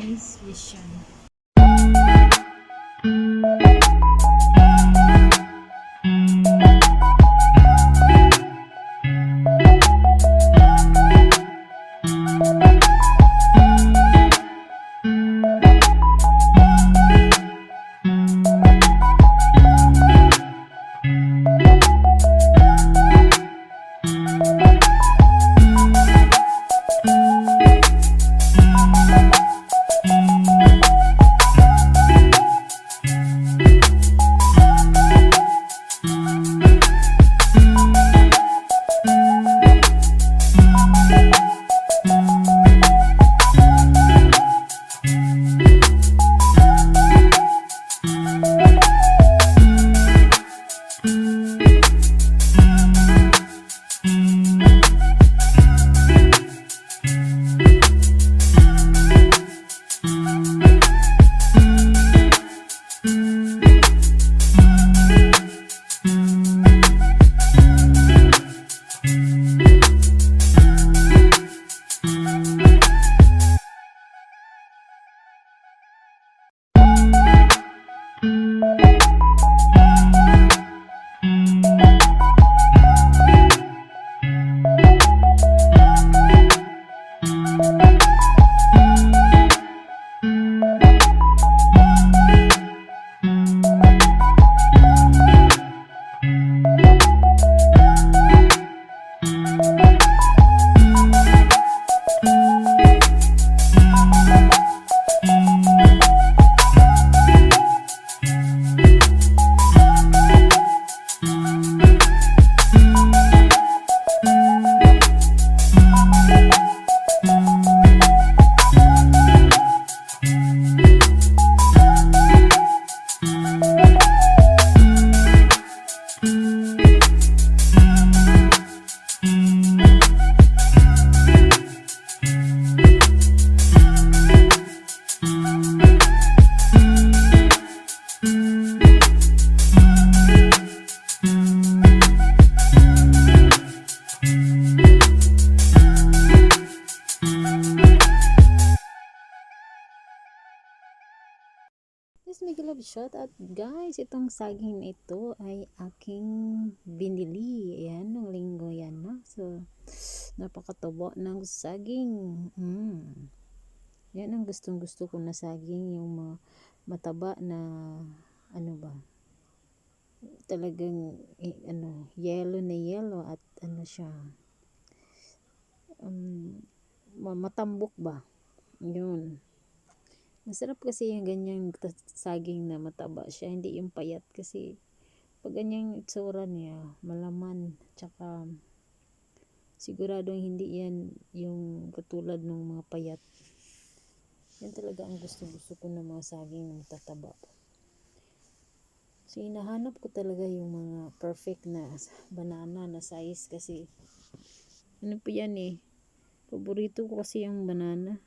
nice vision. Yes, may love shot at guys, itong saging na ito ay aking binili. Ayan, nung linggo yan, no? So, napakatubo ng saging. Mm. Yan ang gustong gusto ko na saging, yung mga mataba na, ano ba, talagang, eh, ano, yellow na yellow at ano siya, um, ma- matambok ba? Yun. Masarap kasi yung ganyang saging na mataba siya, hindi yung payat kasi pag ganyang itsura niya, malaman, tsaka siguradong hindi yan yung katulad ng mga payat. Yan talaga ang gusto-gusto ko ng mga saging na matataba. So, hinahanap ko talaga yung mga perfect na banana na size kasi ano po yan eh, paborito ko kasi yung banana.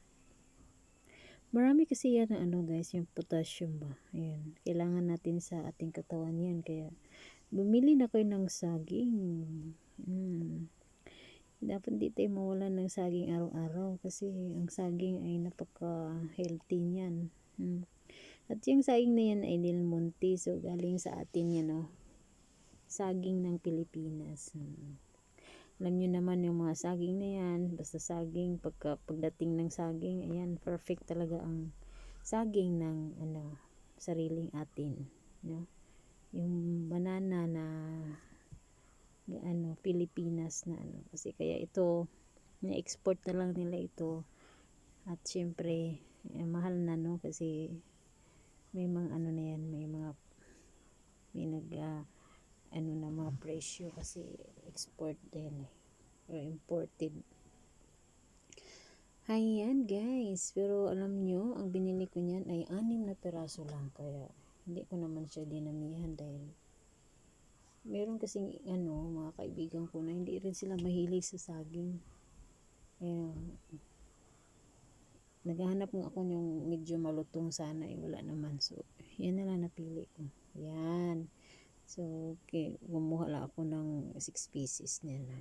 Marami kasi yan na ano guys, yung potassium ba. Ayan. Kailangan natin sa ating katawan yan. Kaya, bumili na kayo ng saging. Mm. Dapat di tayo mawalan ng saging araw-araw kasi ang saging ay napaka-healthy niyan. Mm. At yung saging na yan ay Del Monte. So, galing sa atin yan, oh. Saging ng Pilipinas. Mm. Alam nyo naman yung mga saging na yan, basta saging, pagka, pagdating ng saging, ayan, perfect talaga ang saging ng, ano, sariling atin, no? Yung banana na, ano, Pilipinas na, ano, kasi kaya ito, na-export na lang nila ito, at syempre, eh, mahal na, no, kasi, may mga, ano na yan, may mga, may nag, ah, ano na mga presyo kasi export din eh or imported Ayan guys, pero alam nyo, ang binili ko niyan ay anim na peraso lang kaya hindi ko naman siya dinamihan dahil meron kasing ano, mga kaibigan ko na hindi rin sila mahilig sa saging. Kaya naghahanap nga ako yung medyo malutong sana eh wala naman. So, yan na lang napili ko. Yan. So, okay, kumuha lang ako ng 6 pieces nila.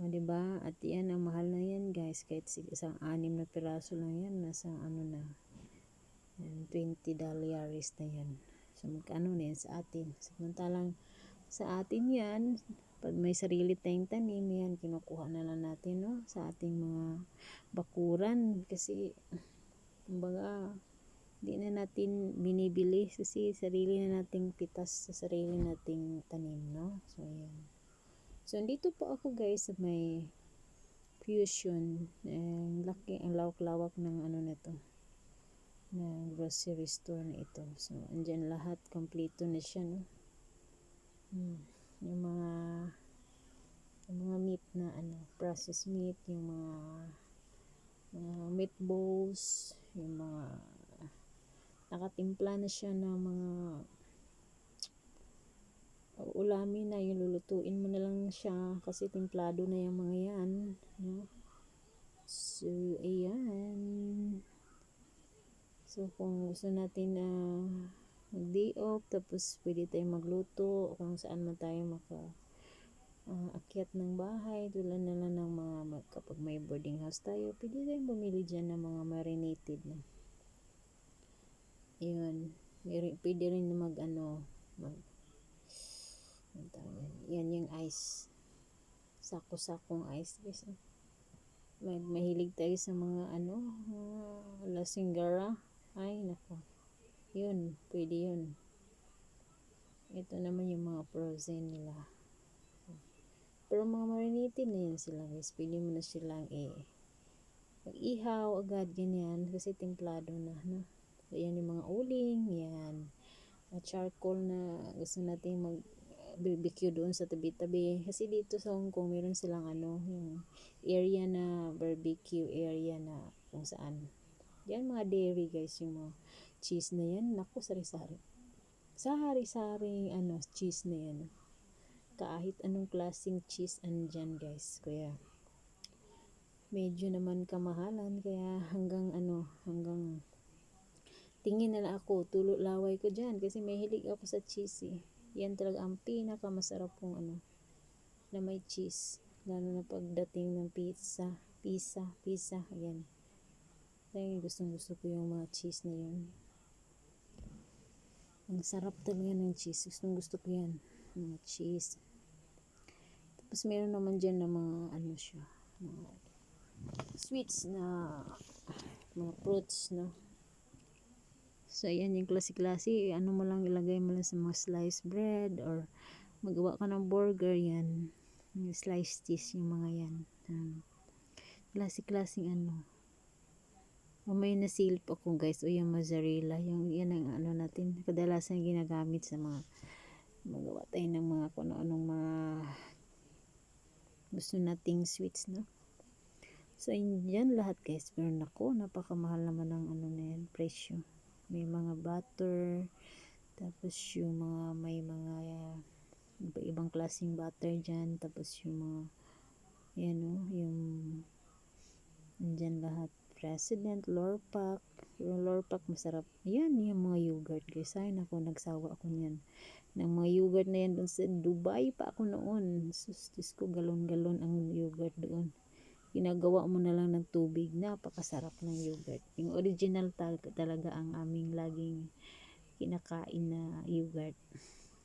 O, diba? At yan, ang mahal na yan, guys. Kahit isang anim na piraso lang yan, nasa ano na, yan, 20 dollars na yan. So, magkano na yan sa atin? Samantalang, sa atin yan, pag may sarili tayong tanim, yan, kinukuha na lang natin, no? Sa ating mga bakuran. Kasi, kumbaga, hindi na natin binibili kasi sarili na nating pitas sa sarili nating tanim, no? So, ayan. So, dito po ako guys sa may fusion. Ang laki, ang lawak-lawak ng ano na grocery store na ito. So, andyan lahat, kompleto na siya, no? Hmm. Yung mga yung mga meat na ano, processed meat, yung mga mga meatballs, yung mga nakatimpla na siya ng mga ulamin na yung lulutuin mo na lang siya kasi templado na yung mga yan no? so ayan so kung gusto natin na uh, mag day off tapos pwede tayong magluto kung saan man tayo maka uh, akyat ng bahay tulad na lang ng mga kapag may boarding house tayo pwede tayong bumili dyan ng mga marinated na yun pwede rin mag ano mag yan yung ice. Sako-sakong ice guys. May mahilig tayo sa mga ano, uh, lasinggara. Ay, nako. Yun, pwede yun. Ito naman yung mga frozen nila. Pero mga marinated na yan sila guys. Pwede mo na silang eh pag-ihaw agad ganyan kasi templado na. No? So, yung mga uling. Yan. At charcoal na gusto natin mag BBQ doon sa tabi-tabi. Kasi dito sa Hong Kong, meron silang ano, yung area na barbecue area na kung saan. Yan mga dairy guys, yung mga cheese na yan. Naku, sari-sari. Sari-sari, ano, cheese na yan. Kahit anong klaseng cheese andyan guys. Kaya, medyo naman kamahalan. Kaya hanggang ano, hanggang tingin na ako, tulo laway ko dyan. Kasi may hilig ako sa cheese eh. Yan talaga ang pinakamasarap kong ano na may cheese. Lalo na pagdating ng pizza pizza pizza yan dahil gustong gusto ko yung mga cheese na yun. Ang sarap talaga ng cheese gustong gusto ko yan mga cheese. Tapos meron naman dyan na mga ano siya mga sweets na mga fruits no So, ayan yung klase-klase. Ano mo lang ilagay mo lang sa mga sliced bread or magawa ka ng burger, yan. Yung sliced cheese, yung mga yan. Um, klase-klaseng ano. O may nasilip ako guys, o yung mozzarella. Yung, yan ang ano natin, kadalasan ginagamit sa mga magawa tayo ng mga kung anong mga gusto nating sweets, no? So, yan lahat guys. Pero nako, napakamahal naman ng ano na yan, presyo may mga butter tapos yung mga may mga iba ibang klaseng butter dyan tapos yung mga yan o yung dyan lahat. President lorpak yung lorpak masarap. Yan yung mga yogurt. Guys ay nako nagsawa ako niyan. Ng mga yogurt na yan doon sa Dubai pa ako noon. Sustis ko galon galon ang yogurt doon ginagawa mo na lang ng tubig. Napakasarap ng yogurt. Yung original tal talaga ang aming laging kinakain na yogurt.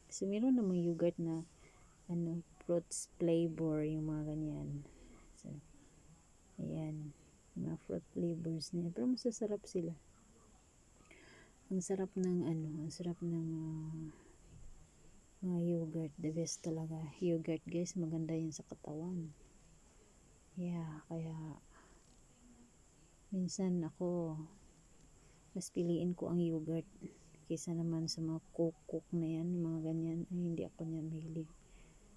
So meron namang yogurt na ano fruits flavor yung mga ganyan. So ayan mga fruit flavors niya. Pero masasarap sila. Ang sarap ng ano ang sarap ng uh, mga yogurt. The best talaga. Yogurt guys maganda yan sa katawan Yeah, kaya minsan ako mas piliin ko ang yogurt kaysa naman sa mga cook na yan, mga ganyan. Ay, hindi ako niyan mahilig.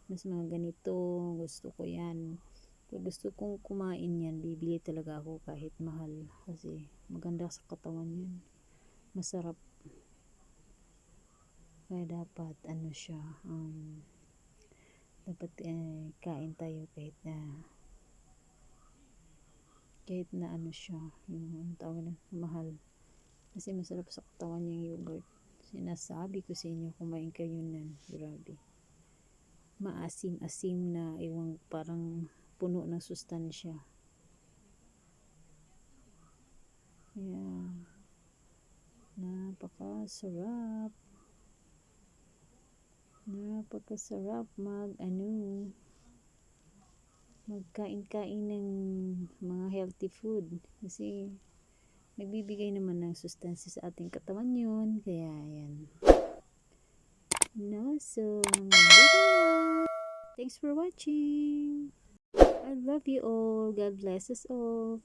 Mas mga ganito, gusto ko yan. Kung gusto kong kumain yan, bibili talaga ako kahit mahal. Kasi maganda sa katawan yan. Masarap. Kaya dapat, ano siya, um, dapat eh, kain tayo kahit na uh, kahit na ano siya yung ang tawag na mahal kasi masarap sa katawan yung yogurt sinasabi ko sa inyo kumain kayo nan grabe maasim-asim na iwang parang puno ng sustansya. Yeah. Napakasarap. Napakasarap mag ano magkain-kain ng mga healthy food. Kasi nagbibigay naman ng sustansya sa ating katawan yun. Kaya yan. No? So thanks for watching. I love you all. God bless us all